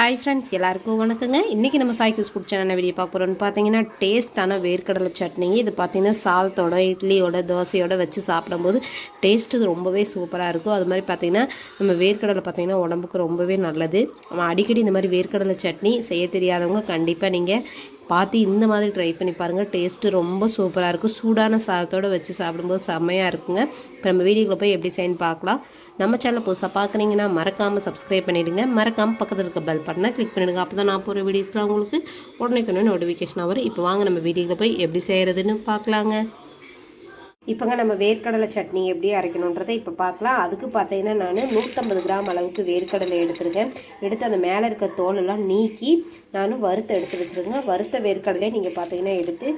Hi friends எல்லாருக்கும் வணக்கங்க. இன்றைக்கி நம்ம சாய்க்கிஸ் ஃபுட் சேனல் வீடியோ பார்க்க போகிறோம்னு பார்த்தீங்கன்னா டேஸ்ட்டான வேர்க்கடலை சட்னிங்க இது பார்த்தீங்கன்னா சாதத்தோட இட்லியோட தோசையோட வச்சு சாப்பிடும்போது டேஸ்ட்டு ரொம்பவே சூப்பராக இருக்கும். அது மாதிரி பார்த்தீங்கன்னா நம்ம வேர்க்கடலை பார்த்தீங்கன்னா உடம்புக்கு ரொம்பவே நல்லது. நம்ம அடிக்கடி இந்த மாதிரி வேர்க்கடலை சட்னி செய்ய தெரியாதவங்க கண்டிப்பாக நீங்கள் பார்த்து இந்த மாதிரி ட்ரை பண்ணி பாருங்கள் டேஸ்ட்டு ரொம்ப சூப்பராக இருக்கும். சூடான சாதத்தோடு வச்சு சாப்பிடும்போது செம்மையாக இருக்குங்க. இப்போ நம்ம வீடியோக்குள்ள போய் எப்படி செய்யணும் பார்க்கலாம் நம்ம சேனல் புதுசாக பார்க்குறீங்கன்னா மறக்காமல் சப்ஸ்கிரைப் பண்ணிவிடுங்க மறக்காமல் பக்கத்தில் இருக்க பெல் பட்டனை கிளிக் பண்ணிடுங்க அப்போ தான் நான் போகிற வீடியோஸ்லாம் உங்களுக்கு உடனே கொண்டு நோட்டிஃபிகேஷன் வரும். இப்போ வாங்க நம்ம வீடியோக்குள்ள போய் எப்படி செய்கிறதுன்னு பார்க்கலாங்க இப்போங்க நம்ம வேர்க்கடலை சட்னி எப்படி அரைக்கணுன்றதை இப்போ பார்க்கலாம். அதுக்கு பார்த்தீங்கன்னா நான் நூற்றம்பது கிராம் அளவுக்கு வேர்க்கடலை எடுத்துருக்கேன். எடுத்து அந்த மேலே இருக்க தோலெல்லாம் நீக்கி நான் வறுத்து எடுத்து வச்சுருக்கேன் வறுத்த வேர்க்கடலையை நீங்கள் பார்த்தீங்கன்னா எடுத்து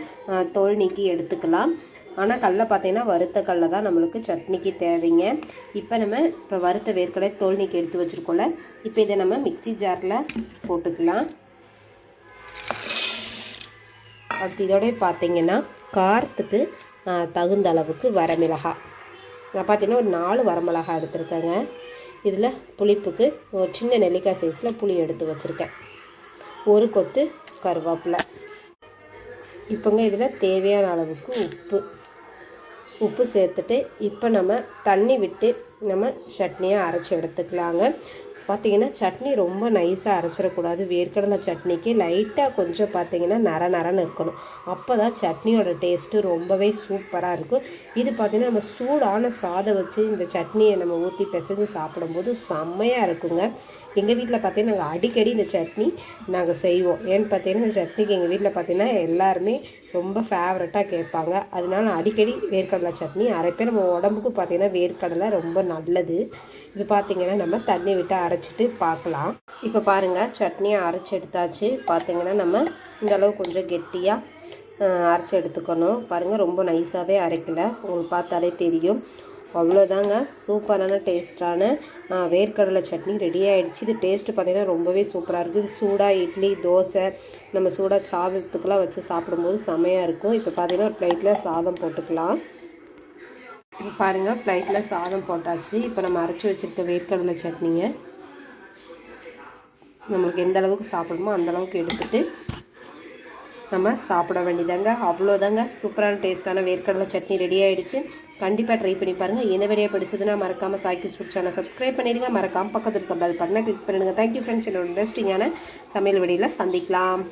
தோல் நீக்கி எடுத்துக்கலாம். ஆனால் கடல பார்த்தீங்கன்னா வறுத்த கடல தான் நம்மளுக்கு சட்னிக்கு தேவைங்க. இப்போ நம்ம இப்போ வறுத்த வேர்க்கடலை தோல் நீக்கி எடுத்து வச்சுருக்கோம்ல. இப்போ இதை நம்ம மிக்ஸி ஜாரில் போட்டுக்கலாம். அடுத்து இதோடய பார்த்தீங்கன்னா காரத்துக்கு தகுந்த அளவுக்கு வரமிளகாய் நான் பார்த்தீங்கன்னா ஒரு நாலு வரமிளகாய் எடுத்திருக்கேங்க. இதில் புளிப்புக்கு ஒரு சின்ன நெல்லிக்காய் சைஸில் புளி எடுத்து வச்சுருக்கேன். ஒரு கொத்து கருவேப்பிலை. இப்போங்க இதில் தேவையான அளவுக்கு உப்பு. உப்பு சேர்த்துட்டு இப்போ நம்ம தண்ணி விட்டு நம்ம சட்னியை அரைச்சி எடுத்துக்கலாங்க. பார்த்தீங்கன்னா சட்னி ரொம்ப நைஸாக அரைச்சிடக்கூடாது. வேர்க்கடலை சட்னிக்கு லைட்டாக கொஞ்சம் பார்த்தீங்கன்னா நர நரன்னு இருக்கணும். அப்போ தான் சட்னியோட டேஸ்ட்டு ரொம்பவே சூப்பராக இருக்கும். இது பார்த்தீங்கன்னா நம்ம சூடான சாதம் வச்சு இந்த சட்னியை நம்ம ஊற்றி பிசைஞ்சு சாப்பிடும்போது செம்மையாக இருக்குங்க. எங்கள் வீட்டில் பார்த்தீங்கன்னா நாங்கள் அடிக்கடி இந்த சட்னி நாங்கள் செய்வோம். ஏன்னு பார்த்தீங்கன்னா இந்த சட்னிக்கு எங்கள் வீட்டில் பார்த்தீங்கன்னா எல்லாருமே ரொம்ப ஃபேவரட்டாக கேட்பாங்க. அதனால அடிக்கடி வேர்க்கடலை சட்னி அரைப்பேர் நம்ம உடம்புக்கு பார்த்தீங்கன்னா வேர்க்கடலை ரொம்ப நல்லது. இது பார்த்திங்கன்னா நம்ம தண்ணி விட்டு அரைச்சிட்டு பார்க்கலாம் இப்போ பாருங்கள் சட்னியை அரைச்சி எடுத்தாச்சு. பார்த்தீங்கன்னா நம்ம இந்த அளவு கொஞ்சம் கெட்டியாக அரைச்சி எடுத்துக்கணும். பாருங்கள் ரொம்ப நைஸாகவே அரைக்கலை. உங்களுக்கு பார்த்தாலே தெரியும். அவ்வளோதாங்க சூப்பரான டேஸ்டான வேர்க்கடலை சட்னி ரெடி ஆகிடுச்சு இது டேஸ்ட்டு பார்த்தீங்கன்னா ரொம்பவே சூப்பராக இருக்குது இது சூடாக இட்லி தோசை நம்ம சூடாக சாதத்துக்கெலாம் வச்சு சாப்பிடும்போது செமையாக இருக்கும். இப்போ பார்த்தீங்கன்னா ஒரு பிளேட்டில் சாதம் போட்டுக்கலாம். பாருங்கள் ப்ளைட்டில் சாதம் போட்டாச்சு. இப்போ நம்ம அரைச்சி வச்சுருக்க வேர்க்கடலை சட்னியை நம்மளுக்கு எந்த அளவுக்கு சாப்பிடணுமோ அந்தளவுக்கு எடுத்துகிட்டு எடுத்துட்டு நம்ம சாப்பிட வேண்டியதாங்க. அவ்வளோதாங்க சூப்பரான டேஸ்ட்டான வேர்க்கடலை சட்னி ரெடி ஆகிடுச்சு கண்டிப்பாக ட்ரை பண்ணி பாருங்கள் இந்த வீடியோ பிடிச்சதுன்னா மறக்காமல் சாக்கி ஃபுட் சேனல் சப்ஸ்கிரைப் பண்ணிடுங்க. மறக்காம பக்கத்தில் இருக்க பெல் பட்டனை கிளிக் பண்ணிடுங்க. தேங்க்யூ ஃப்ரெண்ட்ஸ் என்னோட இன்ட்ரெஸ்டிங்கான சமையல் வீடியோவில் சந்திக்கலாம்.